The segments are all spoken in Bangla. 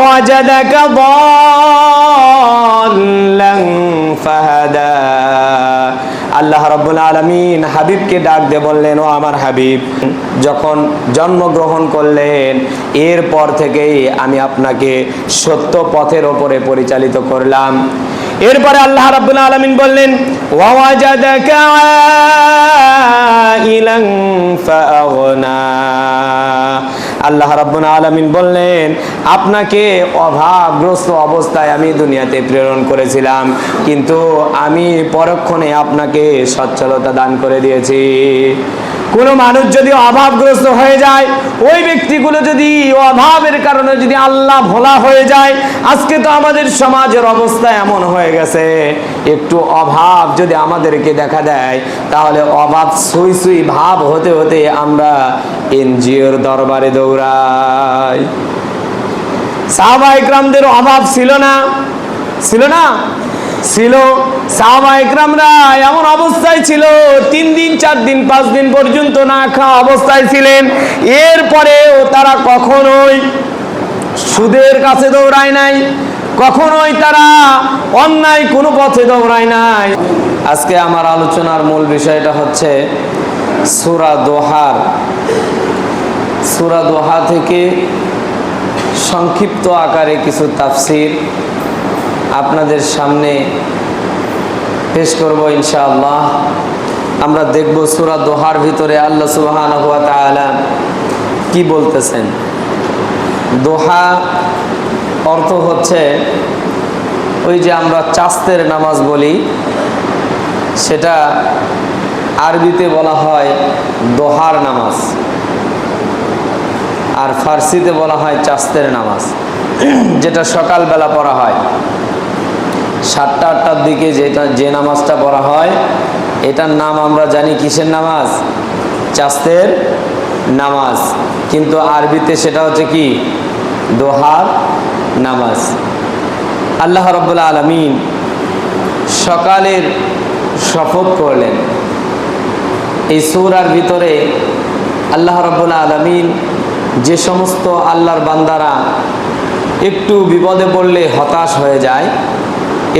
وجدك ضالا فهدى আল্লাহ রব্বুল আলমিন হাবিবকে ডাক দিয়ে বললেন ও আমার হাবিব যখন জন্মগ্রহণ করলেন এরপর থেকেই আমি আপনাকে সত্য পথের ওপরে পরিচালিত করলাম এরপরে আল্লাহ রাব্বুল আলামিন বললেন ওয়াজাদাকা আইলান ফাআগনা আল্লাহ রাব্বুল আলামিন বললেন, আপনাকে অভাবগ্রস্ত অবস্থায় আমি দুনিয়াতে প্রেরণ করেছিলাম, কিন্তু আমি পরক্ষণে আপনাকে সচ্ছলতা দান করে দিয়েছি। কোনো মানুষ যদি অভাবগ্রস্ত হয়ে যায়, ওই ব্যক্তিগুলো যদি অভাবের কারণে যদি আল্লাহ ভোলা হয়ে যায়, আজকে তো আমাদের সমাজের অবস্থা এমন হয়ে গেছে। একটু অভাব যদি আমাদেরকে দেখা দেয়, তাহলে অভাব সুই সুই ভাব হতে হতে আমরা এনজিওর দরবারে দৌড়াই। সাহাবা ইকরামদের অভাব ছিল না? ছিল না? ছিল। সাহাবা এমন অবস্থায় ছিল, তিন দিন, চার দিন, পাঁচ দিন পর্যন্ত না খাওয়া অবস্থায় ছিলেন। এরপরেও তারা কখনোই সুদের কাছে দৌড়ায় নাই, কখনোই তারা অন্যায় কোনো পথে দৌড়ায় নাই। আজকে আমার আলোচনার মূল বিষয়টা হচ্ছে সুরা দোহার। সুরা দোহা থেকে সংক্ষিপ্ত আকারে কিছু তাফসির আপনাদের সামনে পেশ করব ইনশাআল্লাহ। আমরা দেখব সুরা দোহার ভিতরে আল্লাহ সুবহান হুয়া তাআলা কি বলতেছেন। দোহা অর্থ হচ্ছে ওই যে আমরা চাস্তের নামাজ বলি, সেটা আরবিতে বলা হয় দোহার নামাজ। আর ফার্সিতে বলা হয় চাস্তের নামাজ। যেটা সকালবেলা পড়া হয়। সাতটা, আটটার দিকে যেটা, যে নামাজটা পড়া হয়, এটার নাম আমরা জানি কিসের নামাজ? চাস্তের নামাজ। কিন্তু আরবিতে সেটা হচ্ছে কি? দোহার নামাজ। আল্লাহ রব্বুল্লা আলমিন সকালের শপথ করলেন। এই সূরার ভিতরে আল্লাহ রব্বুল্লা আলমিন যে সমস্ত আল্লাহর বান্দারা একটু বিপদে পড়লে হতাশ হয়ে যায়,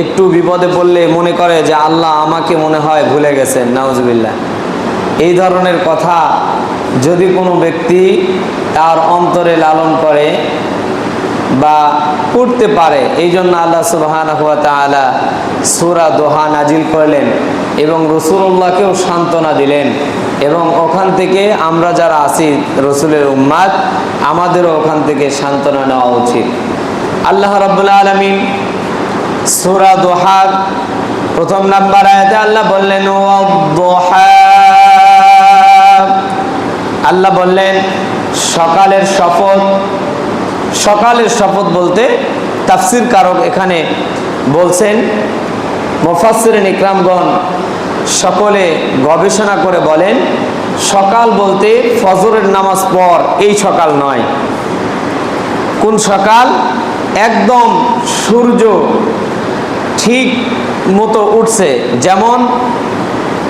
একটু বিপদে পড়লে মনে করে যে আল্লাহ আমাকে মনে হয় ভুলে গেছেন নাউজবিল্লা এই ধরনের কথা যদি কোনো ব্যক্তি তার অন্তরে লালন করে বা উঠতে পারে, এই জন্য আল্লাহ সুবাহান তালা সুরা দোহা নাজিল করলেন এবং রসুল্লাহকেও সান্ত্বনা দিলেন। এবং ওখান থেকে আমরা যারা আছি রসুলের উম্মাদ, আমাদেরও ওখান থেকে সান্ত্বনা নেওয়া উচিত। আল্লাহ রাবুল্লাহ আলমিন সুরা দোহার প্রথম নাম্বার আয়াতে আল্লাহ বললেন আল্লাহ বললেন, সকালের শপথ। সকালের শপথ বলতে তাফসির কারক এখানে বলছেন মোফাসির ইকরামগণ সকলে গবেষণা করে বলেন, সকাল বলতে ফজরের নামাজ পর এই সকাল নয়। কোন সকাল? একদম সূর্য ঠিক মতো উঠছে। যেমন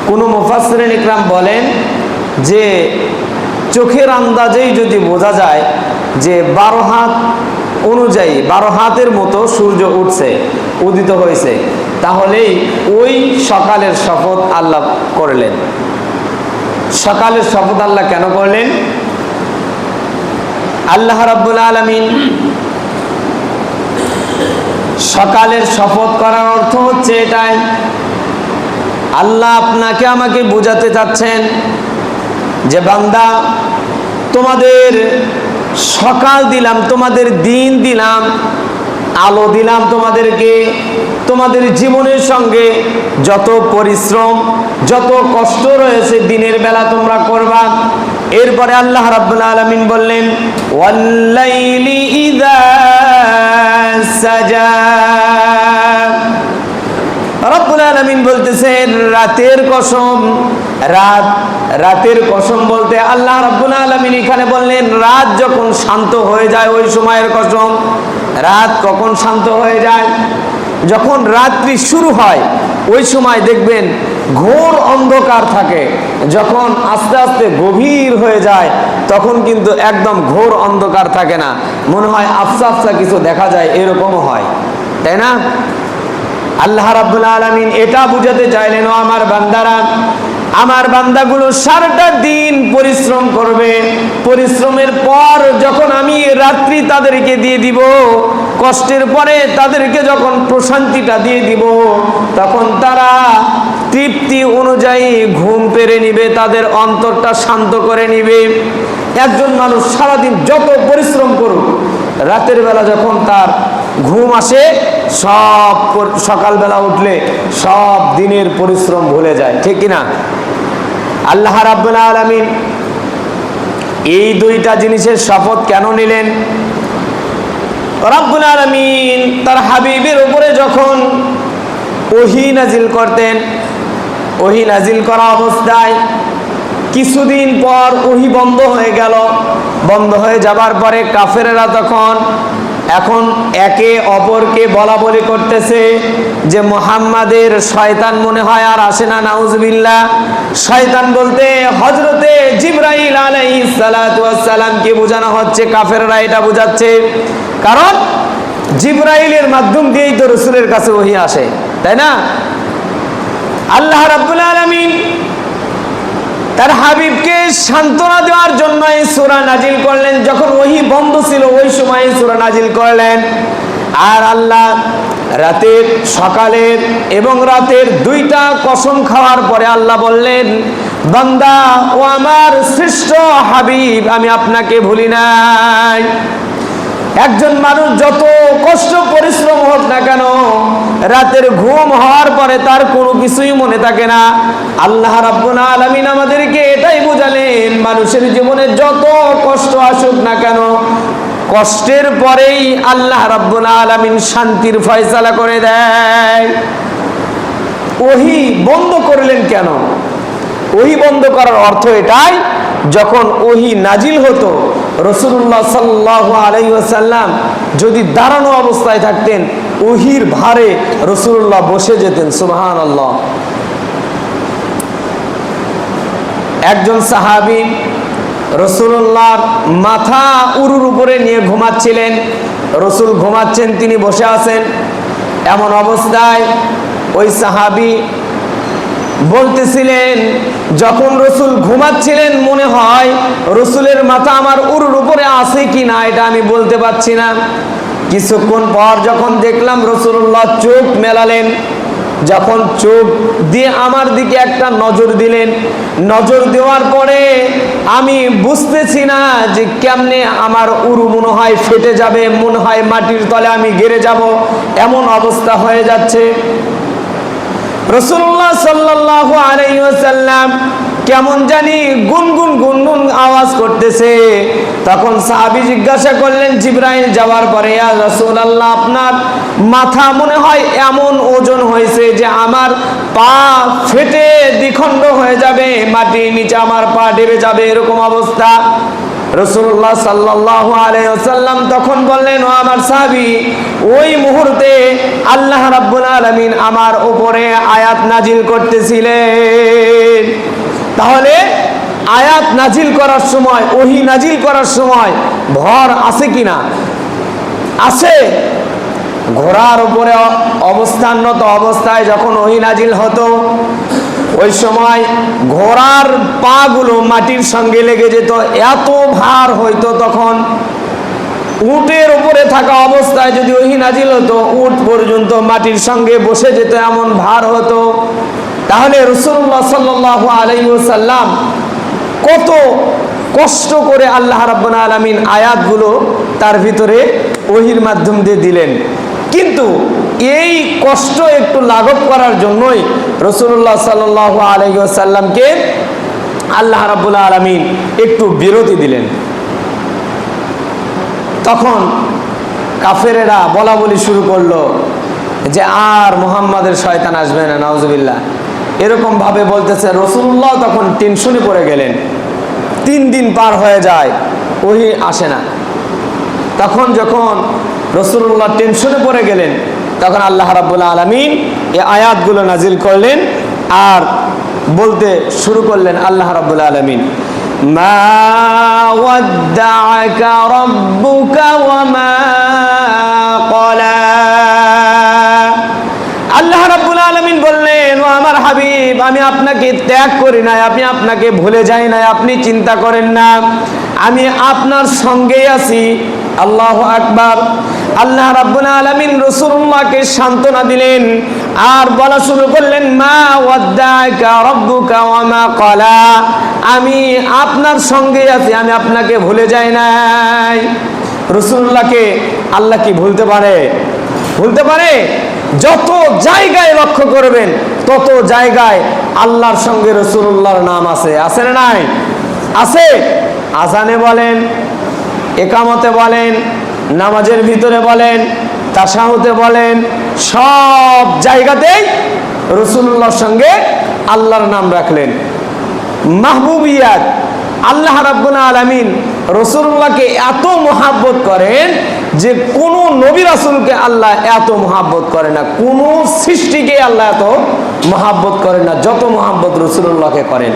কোনো মুফাসরিন ইকরাম বলেন যে চোখের আন্দাজেই যদি বোঝা যায় যে বারো হাত অনুযায়ী বারো হাতের মতো সূর্য উঠছে, উদিত হয়েছে। তাহলেই ওই সকালের শপথ আল্লাহ করলেন। সকালের শপথ আল্লাহ কেন করলেন? আল্লাহ রাব্বুল আলমিন সকালের শপথ করার অর্থ হচ্ছে এটাই। আল্লাহ আপনাকে আমাকে বোঝাতে চাচ্ছেন যে বান্দা, তোমাদের সকাল দিলাম, তোমাদের দিন দিলাম, আলো দিলাম তোমাদেরকে, তোমাদের জীবনের সঙ্গে যত পরিশ্রম, যত কষ্ট রয়েছে দিনের বেলা তোমরা করবা। এরপরে আল্লাহ রাব্বুল আলামিন বললেন, ওয়াল্লাইলি ইযা সাজা। রব্বুল আলামিন বলতেছেন, রাতের কসম রাত, রাতের কসম বলতে আল্লাহ রব্বুল আলামিন এখানে বললেন, রাত যখন শান্ত হয়ে যায়, ওই সময়ের কসম, রাত কখন শান্ত হয়ে যায়? যখন রাত্রি শুরু হয়, ওই সময় দেখবেন ঘোর অন্ধকার থাকে। যখন আস্তে আস্তে গভীর হয়ে যায়, তখন কিন্তু একদম ঘোর অন্ধকার থাকে না। মনে হয় আফসা আফসা কিছু দেখা যায়, এরকমও হয়। তাই না? আল্লাহ রাব্বুল আলামিন এটা বুঝাতে চাইলেন, ও আমার বান্দারা আমার বান্দাগুলো সারাটা দিন পরিশ্রম করবে। পরিশ্রমের পর যখন আমি রাত্রি তাদেরকে দিয়ে দিব, কষ্টের পরে তাদেরকে যখন প্রশান্তিটা দিয়ে দিব, তখন তারা তৃপ্তি অনুযায়ী ঘুম পেরে নিবে, তাদের অন্তরটা শান্ত করে নিবে। একজন মানুষ সারাদিন যত পরিশ্রম করুক, রাতের বেলা যখন তার ঘুম আসে, সব সকালবেলা উঠলে সব দিনের পরিশ্রম ভুলে যায়, ঠিক কিনা? আল্লাহ রাব্বুল আলামিন এই দুইটা জিনিসের শপথ কেন নিলেন? রাব্বুল আলামিন তার হাবিবের উপরে যখন ওহি নাজিল করতেন, ওহি নাজিল করা অবস্থায় কিছুদিন পর ওহি বন্ধ হয়ে গেল। বন্ধ হয়ে যাবার পরে কাফেরেরা তখন এখন একে অপরকে বলা বলি করতেছে যে মোহাম্মাদের শয়তান মনে হয় আর আসে না নাউজবিল্লা শয়তান বলতে হজরতে জিব্রাইল আলাই সালাতু ওয়াস বোঝানো হচ্ছে? কাফেররা এটা বোঝাচ্ছে। কারণ জিব্রাইলের মাধ্যম দিয়েই তো রসুলের কাছে ওহি আসে, তাই না? আল্লাহ রাব্বুল আলামিন তার হাবিবকে সান্ত্বনা দেওয়ার জন্য এই সুরা নাজিল করলেন। যখন ওহি বন্ধ ছিল, ওই সময় এই সুরা নাজিল করলেন। আর আল্লাহ রাতের সকালের এবং রাতের দুইটা কসম খাওয়ার পরে আল্লাহ বললেন, বান্দা, ও আমার শ্রেষ্ঠ হাবিব, আমি আপনাকে ভুলি নাই। একজন মানুষ যত কষ্ট, পরিশ্রম হোক না কেন, রাতের ঘুম হওয়ার পরে তার কোনো কিছুই মনে থাকে না। আল্লাহ রাব্বুল আলামিন আমাদেরকে এটাই বোঝালেন, মানুষের জীবনে যত কষ্ট আসুক না কেন, কষ্টের পরেই আল্লাহ রাব্বুল আলামিন শান্তির ফয়সালা করে দেয়। ওহি বন্ধ করলেন কেন? ওহি বন্ধ করার অর্থ এটাই, যখন ওহি নাজিল হতো রসুল্লাহ সাল্লাহ আলাইসাল্লাম যদি দাঁড়ানো অবস্থায় থাকতেন ওহির ভারে রসুল্লাহ বসে যেতেন সুবাহান আল্লাহ একজন সাহাবি রসুল্লাহর মাথা উরুর উপরে নিয়ে ঘুমাচ্ছিলেন। রসুল ঘুমাচ্ছেন, তিনি বসে আছেন। এমন অবস্থায় ওই সাহাবি বলতেছিলেন, যখন রসুল ঘুমাচ্ছিলেন রসুলের মাথা আমার উরুর উপরে আছে কি না, এটা আমি বলতে পারছি না। কিছুক্ষণ পর যখন দেখলাম রসুল্লাহ চোখ মেলালেন, যখন চোখ দিয়ে আমার দিকে একটা নজর দিলেন, নজর দেওয়ার পরে আমি বুঝতেছি না যে কেমনে আমার উরু মনে হয় ফেটে যাবে, মনে হয় মাটির তলে আমি গেড়ে যাব, এমন অবস্থা হয়ে যাচ্ছে। রসুল্লাহ সাল্লাহ আলাইসাল্লাম কেমন জানি গুনগুন গুনগুন আওয়াজ করতেছে। তখন সাহাবি জিজ্ঞাসা করলেন, জিব্রাইল যাওয়ার পরে আল্লাহ আপনার মাথা মনে হয় এমন ওজন হয়েছে যে আমার পা ফেটে দ্বিখণ্ড হয়ে যাবে, মাটির নিচে আমার পা ডেবে যাবে, এরকম অবস্থা। রসুল্লাহ সাল্লাহ আলাইসাল্লাম তখন বললেন, ও আমার সাহাবি, ওই মুহূর্তে আল্লাহ রাব্বুল আলামিন আমার ওপরে আয়াত নাজিল করতেছিলেন। তাহলে আয়াত নাজিল করার সময়, ওহি নাজিল করার সময় ভর আছে কিনা? আছে। ঘোড়ার উপরে অবস্থানরত অবস্থায় যখন ওহি নাজিল হতো, ওই সময় ঘোড়ার পাগুলো মাটির সঙ্গে লেগে যেত, এত ভার হইতো তখন। উটের উপরে থাকা অবস্থায় যদি ওহি নাজিল হতো, উট পর্যন্ত মাটির সঙ্গে বসে যেত, এমন ভার হতো। তাহলে রসুল্লাহ সাল্লাহ আলাইসাল্লাম কত কষ্ট করে আল্লাহ রাব্বুল আলামিন আয়াতগুলো তার ভিতরে ওহির মাধ্যম দিয়ে দিলেন। কিন্তু এই কষ্ট একটু লাঘব করার জন্যই রসুল্লাহ সাল্লাহ আলাইসাল্লামকে আল্লাহ রাব্বুল আলামিন একটু বিরতি দিলেন। তখন কাফেরেরা বলা বলি শুরু করল যে আর মোহাম্মদের শয়তান আসবে না নওয়াজবিল্লাহ এরকম ভাবে বলতেছে রসুল্লাহ তখন টেনশনে পড়ে গেলেন। তিন দিন পার হয়ে যায় ওই আসে না। তখন যখন রসুল্লাহ টেনশনে পড়ে গেলেন, তখন আল্লাহ রাবুল্লাহ আলমিন এই আয়াতগুলো নাজিল করলেন আর বলতে শুরু করলেন আল্লাহ রাবুল্লাহ আলমিন, মা ওয়াদ্দাআকা রাব্বুকা ওয়া মা হাবিব, আমি আপনাকে ত্যাগ করি নাই, আমি আপনাকে ভুলে যাই নাই, আপনি চিন্তা করেন না। আমি আপনার সঙ্গেই আছি। আল্লাহ আকবার। আল্লাহ রাব্বুল আলামিন রাসূলুল্লাহকে সান্ত্বনা দিলেন আর বলা শুরু করলেন, মা ওয়াদ্দাকা রাব্বুকা ওয়া মা ক্বালা। আমি আপনার সঙ্গে আছি, আমি আপনাকে ভুলে যাই নাই। রাসূলুল্লাহকে আল্লাহ কি ভুলতে পারে? ভুলতে পারে। যত জায়গায় লক্ষ্য করবেন, তত জায়গায় আল্লাহর সঙ্গে রসুল্লাহর নাম আছে। আছে না নাই? আছে। আজানে বলেন, একামতে বলেন, নামাজের ভিতরে বলেন, তাসাহুতে বলেন, সব জায়গাতেই রসুল্লাহর সঙ্গে আল্লাহর নাম রাখলেন। মাহবুব মাহবুবিয়াত, আল্লাহ রাব্বুল আলামিন রসুল্লাহকে এত মহাব্বত করেন যে কোন নবী রাসূলকে আল্লাহ এত মহাব্বত করে না, কোন সৃষ্টিকে আল্লাহ এত মহাব্বত করেন না যত মহাব্বত রসুল্লাহকে করেন।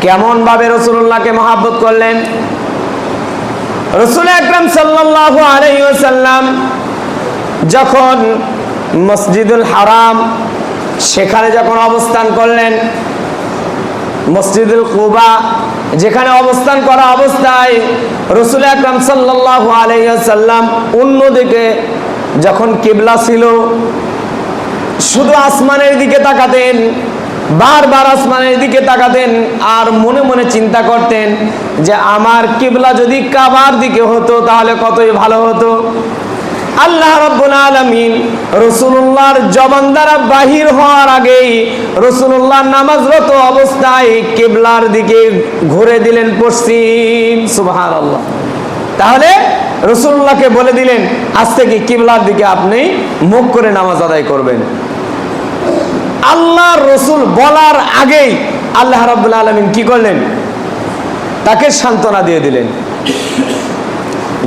কেমন ভাবে রসুল্লাহকে মহাব্বত করলেন? রসুল আকরাম সাল্লাল্লাহু আলাইহি ওয়াসাল্লাম যখন মসজিদুল হারাম, সেখানে যখন অবস্থান করলেন, মসজিদুল কুবা যেখানে অবস্থান করা অবস্থায় রসুল আকরাম সাল্লাল্লাহু আলাইহি সাল্লাম অন্যদিকে যখন কেবলা ছিল, শুধু আসমানের দিকে তাকাতেন, বারবার আসমানের দিকে তাকাতেন আর মনে মনে চিন্তা করতেন যে আমার কিবলা যদি কাবার দিকে হতো তাহলে কতই ভালো হতো। আল্লাহ রব্বুল আলমিন রসুল্লাহর জবান দ্বারা বাহির হওয়ার আগেই রসুল্লাহ নামাজরত অবস্থায় কেবলার দিকে ঘুরে দিলেন পশ্চিম। সুবাহান আল্লাহ তাহলে রসুল্লাহকে বলে দিলেন, আজ থেকে কিবলার দিকে আপনি মুখ করে নামাজ আদায় করবেন। আল্লাহ রসুল বলার আগেই আল্লাহ রাব্বুল আলমিন কি করলেন? তাকে সান্ত্বনা দিয়ে দিলেন।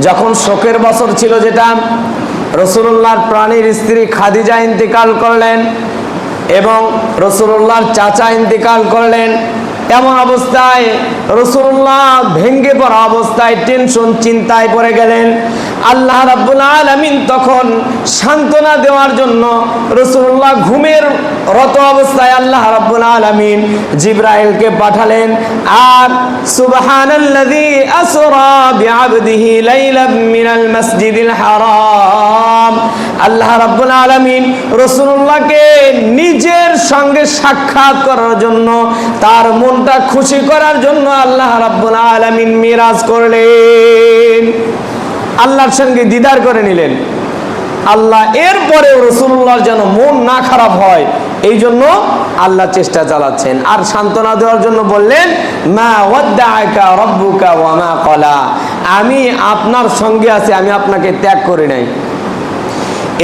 যখন শোকের বছর ছিল যেটা, রসুল্লাহর প্রাণীর স্ত্রী খাদিজা ইন্তিকাল করলেন এবং রসুল্লাহর চাচা ইন্তিকাল করলেন, এমন অবস্থায় রসুল্লাহ ভেঙ্গে পড়া অবস্থায় টেনশন চিন্তায় পড়ে গেলেন। আল্লাহ রাব্বুল আলামিন তখন সান্ত্বনা দেওয়ার জন্য রসুল্লাহ ঘুমের রত অবস্থায় আল্লাহ রাব্বুল আলামিন জিব্রাইলকে পাঠালেন, আর সুবহানাল্লাযী আসরা বিআবদিহি লাইলাম মিনাল মাসজিদিল হারাম। আল্লাহ রাব্বুল আলামিন রসুল্লাহকে নিজের সঙ্গে সাক্ষাৎ করার জন্য, তার মনটা খুশি করার জন্য আল্লাহ রাব্বুল আলামিন মিরাজ করলেন। আল্লাহর সঙ্গে দিদার করে নিলেন। আল্লাহ এরপরেও রসুল্লাহর যেন মন না খারাপ হয়, এই জন্য আল্লাহ চেষ্টা চালাচ্ছেন। আর সান্ত্বনা দেওয়ার জন্য বললেন ওয়া কলা আমি আপনার সঙ্গে আছি, আমি আপনাকে ত্যাগ করি নাই।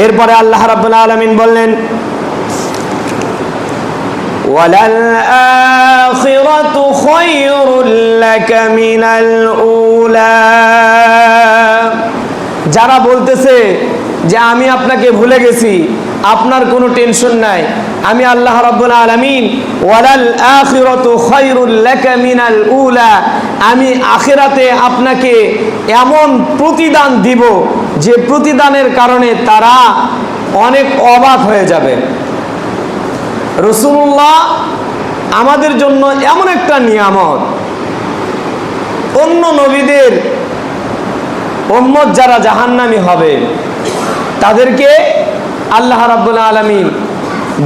এরপরে আল্লাহ রাব্বুল আলমিন বললেন, ওয়ালাল আখিরাতু খায়রুল লাকা মিনাল উলা। যারা বলতেছে যে আমি আপনাকে ভুলে গেছি, আপনার কোনো টেনশন নাই। আমি আল্লাহ রাব্বুল আলামিন, ওয়ালাল আখিরাতু খায়রুল লাকা মিনাল উলা, আমি আখিরাতে আপনাকে এমন প্রতিদান দিব যে প্রতিদানের কারণে তারা অনেক অবাক হয়ে যাবে। রসুল্লাহ আমাদের জন্য এমন একটা নিয়ামত। অন্য নবীদের উম্মত যারা জাহান্নামি হবে, তাদেরকে আল্লাহ রাব্বুল আলামিন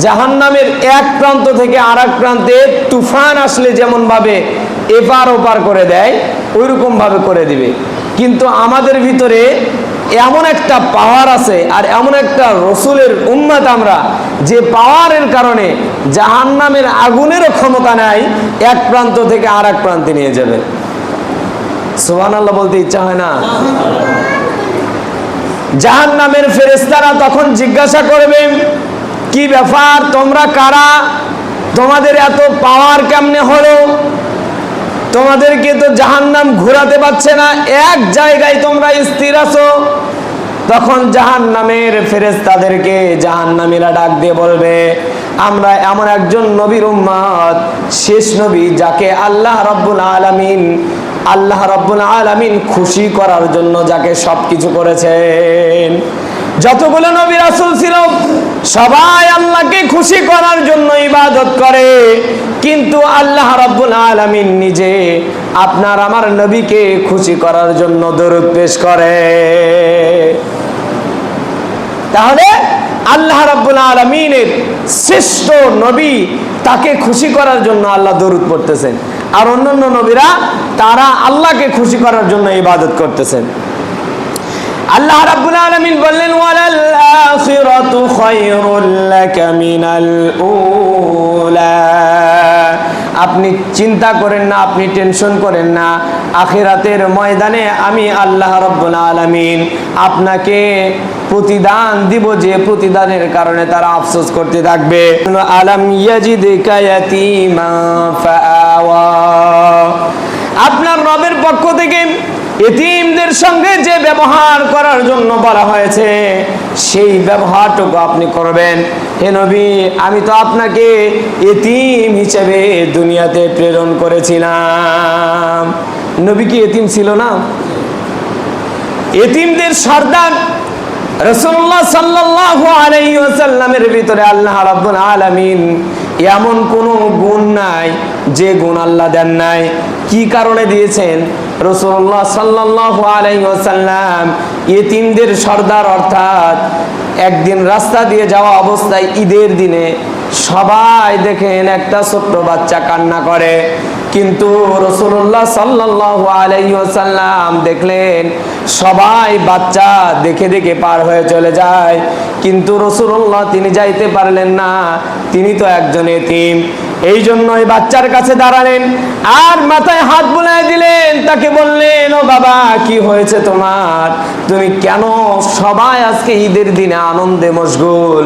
জাহান্নামের এক প্রান্ত থেকে আর প্রান্তে তুফান আসলে যেমন ভাবে এপার ওপার করে দেয় ওইরকম ভাবে করে দিবে। কিন্তু আমাদের ভিতরে এমন একটা পাওয়ার আছে আর এমন একটা রসুলের উম্মাত আমরা যে পাওয়ারের কারণে জাহান্নামের আগুনেরও ক্ষমতা নাই, এক প্রান্ত থেকে আর প্রান্তে নিয়ে যাবে। সোহান বলতে ইচ্ছা হয় না। জাহান নামের ফেরেস্তারা তখন জিজ্ঞাসা করবে, কি ব্যাপার? তোমরা কারা? তোমাদের এত পাওয়ার কেমনে হলো? তোমাদেরকে তো জাহান্নাম ঘোরাতে পারছে না। এক জায়গায় তোমরা স্থির আছো। তখন জাহান নামের ফেরেস্তাদেরকে জাহান নামীরা ডাক দিয়ে বলবে, আমরা এমন একজন নবীর উম্মত, শেষ নবী, যাকে আল্লাহ রব্বুল আলামিন আল্লাহ রব্বুল আলামিন খুশি করার জন্য যাকে সবকিছু করেছেন। যতগুলো নবী রাসূল ছিল, সবাই আল্লাহকে খুশি করার জন্য ইবাদত করে। কিন্তু আল্লাহ রাব্বুল আলামিন নিজে আপনার আমার নবীকে খুশি করার জন্য দরুদ পেশ করে। তাহলে আল্লাহ রাব্বুল আলামিনের শ্রেষ্ঠ নবী তাকে খুশি করার জন্য আল্লাহ দরুদ পড়তেছেন। আর অন্যান্য নবীরা তারা আল্লাহকে খুশি করার জন্য ইবাদত করতেছেন। আল্লাহ রাব্বুল আলামিন বললেন, ওয়ালাল আখিরাতু খায়রুল লাকা মিনাল উলা। আপনি চিন্তা করেন না, আপনি টেনশন করেন না। আখেরাতের ময়দানে আমি আল্লাহ রব্বুল আলমিন আপনাকে প্রতিদান দিব যে প্রতিদানের কারণে তারা আফসোস করতে থাকবে। আলাম আপনার রবের পক্ষ থেকে এতিমদের সঙ্গে যে ব্যবহার করার জন্য বলা হয়েছে, সেই ব্যবহারটুকু আপনি করবেন। হে নবী, আমি তো আপনাকে এতিম হিসেবে দুনিয়াতে প্রেরণ করেছিলাম। নবী কি এতিম ছিল না? এতিমদের সর্দার রসুল্লাহ সাল্লাল্লাহু আলাইহি ওয়াসাল্লামের ভিতরে আল্লাহ রাব্বুল আলামিন এমন কোনো গুণ নাই যে গুণ আল্লাহ দেন নাই। কি কারণে দিয়েছেন? রসুল্লাহ সাল্লাহ আলাইহি ইতিমদের সর্দার অর্থাৎ একদিন রাস্তা দিয়ে যাওয়া অবস্থায় ঈদের দিনে সবাই দেখেন একটা ছোট্ট বাচ্চা কান্না করে। কিন্তু রসুল্লাহ সাল্লাহ আলাইসাল্লাম দেখলেন, সবাই বাচ্চা দেখে দেখে পার হয়ে চলে যায়। কিন্তু রসুল্লাহ তিনি যাইতে পারলেন না, তিনি তো একজন এতিম। এই জন্য ওই বাচ্চার কাছে দাঁড়ালেন, আর মাথায় হাত বুলাই দিলেন, তাকে বললেন, ও বাবা, কি হয়েছে তোমার? তুমি কেন সবাই আজকে ঈদের দিনে আনন্দে মশগুল?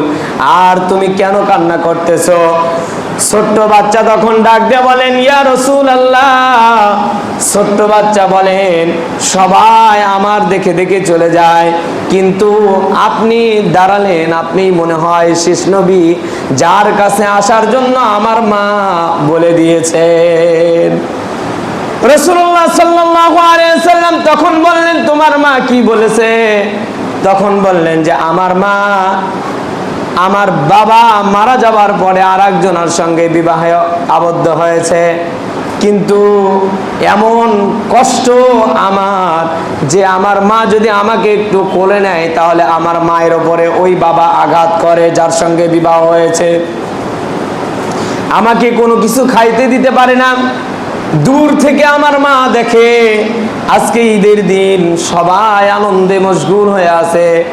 আর তুমি কেন কান্না করতেছো? ছোট্ট বাচ্চা তখন ডাক দিয়ে বলেন, ইয়া রসুল আল্লাহ ছোট্ট বাচ্চা বলেন, সবাই আমার দেখে দেখে চলে যায়। কিন্তু আপনি দাঁড়ালেন, আপনি মনে হয় শেষ নবী, যার কাছে আসার জন্য আমার মা বলে দিয়েছেন। রসুল্লাহ সাল্লাল্লাহু আলাইহি সাল্লাম তখন বললেন, তোমার মা কি বলেছে? তখন বললেন যে, আমার মা আমার বাবা মারা যাবার পরে আর একজনের সঙ্গে বিবাহে আবদ্ধ হয়েছে। কিন্তু এমন কষ্ট আমার যে আমার মা যদি আমাকে একটু কোলে নেয়, তাহলে আমার মায়ের ওপরে ওই বাবা আঘাত করে যার সঙ্গে বিবাহ হয়েছে। আমাকে কোনো কিছু খাইতে দিতে পারে না। দূর থেকে আমার মা দেখে। আজকে ঈদের দিন সবাই আনন্দে মশগুল হয়ে আছে।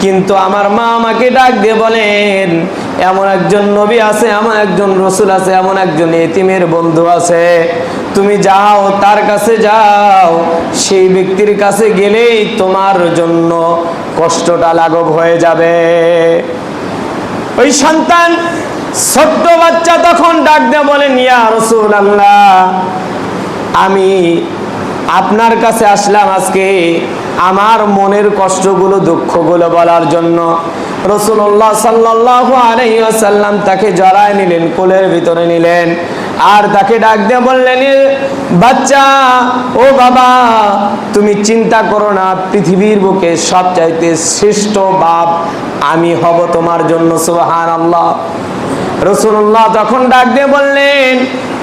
কিন্তু আমার মা আমাকে ডাক দিয়ে বলেন, এমন একজন নবী আছে, এমন একজন রসুল আছে, এমন একজন এতিমের বন্ধু আছে। তুমি যাও, তার কাছে যাও। সেই ব্যক্তির কাছে গেলেই তোমার জন্য কষ্টটা লাঘব হয়ে যাবে। ওই সন্তান ছোট্ট বাচ্চা তখন ডাক দিয়ে বলেন, ইয়া রসুল আল্লাহ আমি আপনার কাছে আসলাম আজকে আমার মনের কষ্টগুলো, দুঃখগুলো বলার জন্য। রসুল্লাহ সাল্লাহ আলহিসাল্লাম তাকে জড়ায় নিলেন, কোলের ভিতরে নিলেন। আর তাকে ডাক দিয়ে বললেন বাচ্চা, ও বাবা, তুমি চিন্তা করো না, পৃথিবীর বুকে সবচাইতে শ্রেষ্ঠ বাপ আমি হব তোমার জন্য সুবাহান আল্লাহ রসুল্লাহ তখন ডাক দিয়ে বললেন,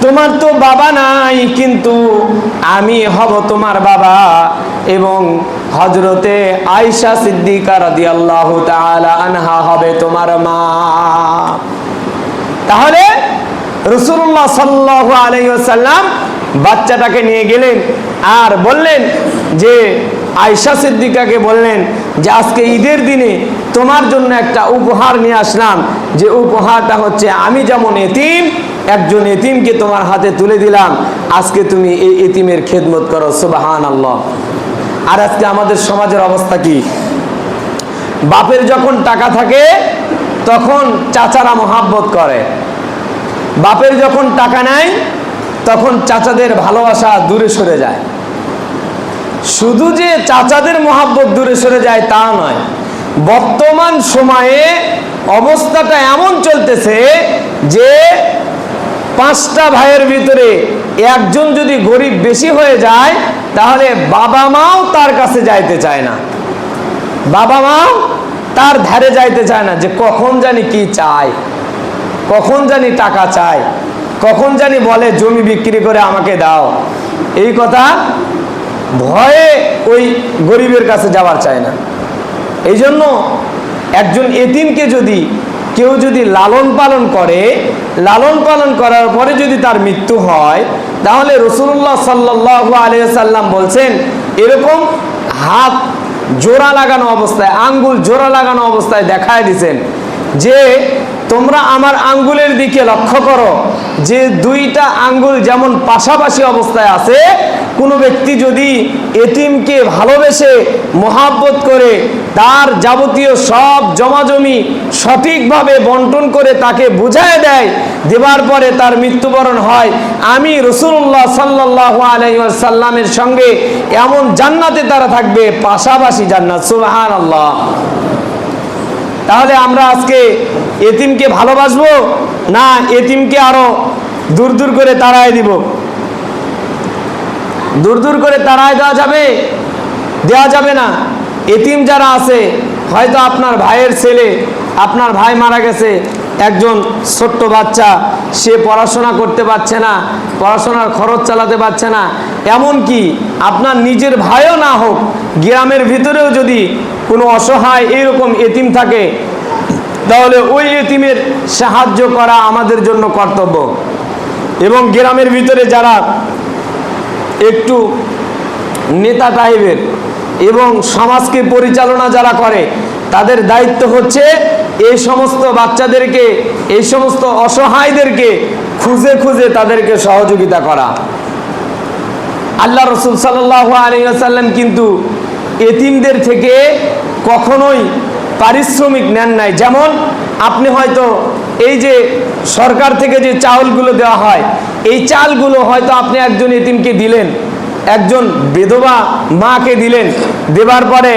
তোমার তো বাবা নাই, কিন্তু আমি হব তোমার বাবা। এবং হজরতে আয়সা সিদ্দিকা রাদি আল্লাহ আনহা হবে তোমার মা। তাহলে রসুল্লাহ সাল্লাহ আলাইসাল্লাম বাচ্চাটাকে নিয়ে গেলেন আর বললেন যে আয়সা সিদ্দিকাকে বললেন যে, আজকে ঈদের দিনে তোমার জন্য একটা উপহার নিয়ে আসলাম। যে উপহারটা হচ্ছে, আমি যেমন এতিম, একজন এতিমকে তোমার হাতে তুলে দিলাম। আজকে তুমি এই এতিমের খেদমত করো সুবাহান আল্লাহ আর আজকে আমাদের সমাজের অবস্থা কি? বাপের যখন টাকা থাকে, তখন চাচারা মহাব্বত করে। বাপের যখন টাকা নেয় তখন চাচাদের ভালোবাসা দূরে সরে যায়। শুধু যে চাচাদের মহাব্বত দূরে সরে যায় তা নয়, বর্তমান সময়ে অবস্থাটা এমন চলতেছে যে পাঁচটা ভাইয়ের ভিতরে একজন যদি গরিব বেশি হয়ে যায়, তাহলে বাবা মাও তার কাছে যাইতে চায় না। বাবা মাও তার ধারে যাইতে চায় না যে কখন জানি কি চায়। কখন জানি টাকা চায়? কখন জানি বলে, জমি বিক্রি করে আমাকে দাও। এই কথা ভয়ে ওই গরিবের কাছে যাওয়ার চায় না। এই জন্য একজন এতিমকে যদি কেউ যদি লালন পালন করে, লালন পালন করার পরে যদি তার মৃত্যু হয়, তাহলে রসুল্লাহ সাল্লাহ আলিয়াল্লাম বলছেন, এরকম হাত জোড়া লাগানো অবস্থায়, আঙ্গুল জোড়া লাগানো অবস্থায় দেখায় দিছেন যে তোমরা আমার আঙ্গুলের দিকে লক্ষ্য করো। যে দুইটা আঙ্গুল যেমন পাশাপাশি অবস্থায় আছে, কোনো ব্যক্তি যদি এতিমকে ভালোবেসে মোহাব্বত করে, তার যাবতীয় সব জমাজমি সঠিকভাবে বন্টন করে তাকে বুঝায় দেয়, দেবার পরে তার মৃত্যুবরণ হয়। আমি রসুল্লাহ সাল্লাহ আলাইসাল্লামের সঙ্গে এমন জান্নাতে তারা থাকবে, পাশাপাশি জান্নাত। সুবাহান আল্লাহ তাহলে আমরা আজকে এতিমকে ভালোবাসবো না এতিমকে আরও দূর দূর করে তাড়ায় দিব? দূর দূর করে তাড়ায় দেওয়া যাবে? দেওয়া যাবে না। এতিম যারা আছে, হয়তো আপনার ভাইয়ের ছেলে, আপনার ভাই মারা গেছে, একজন ছোট্ট বাচ্চা, সে পড়াশোনা করতে পারছে না, পড়াশোনার খরচ চালাতে পারছে না। এমন কি আপনার নিজের ভাইও না হোক, গ্রামের ভিতরেও যদি কোনো অসহায় এরকম এতিম থাকে, তাহলে ওই এতিমের সাহায্য করা আমাদের জন্য কর্তব্য। এবং গ্রামের ভিতরে যারা একটু নেতা টাইপের এবং সমাজকে পরিচালনা যারা করে, তাদের দায়িত্ব হচ্ছে এই সমস্ত বাচ্চাদেরকে এই সমস্ত অসহায়দেরকে খুঁজে খুঁজে তাদেরকে সহযোগিতা করা। আল্লাহ রসুল সাল্লাহ আলিয়াল্লাম কিন্তু এতিমদের থেকে কখনোই পারিশ্রমিক নেন নাই। যেমন আপনি হয়তো এই যে সরকার থেকে যে চাউলগুলো দেওয়া হয়, এই চালগুলো হয়তো আপনি একজন এতিমকে দিলেন, একজন বেধবা মাকে দিলেন, দেবার পরে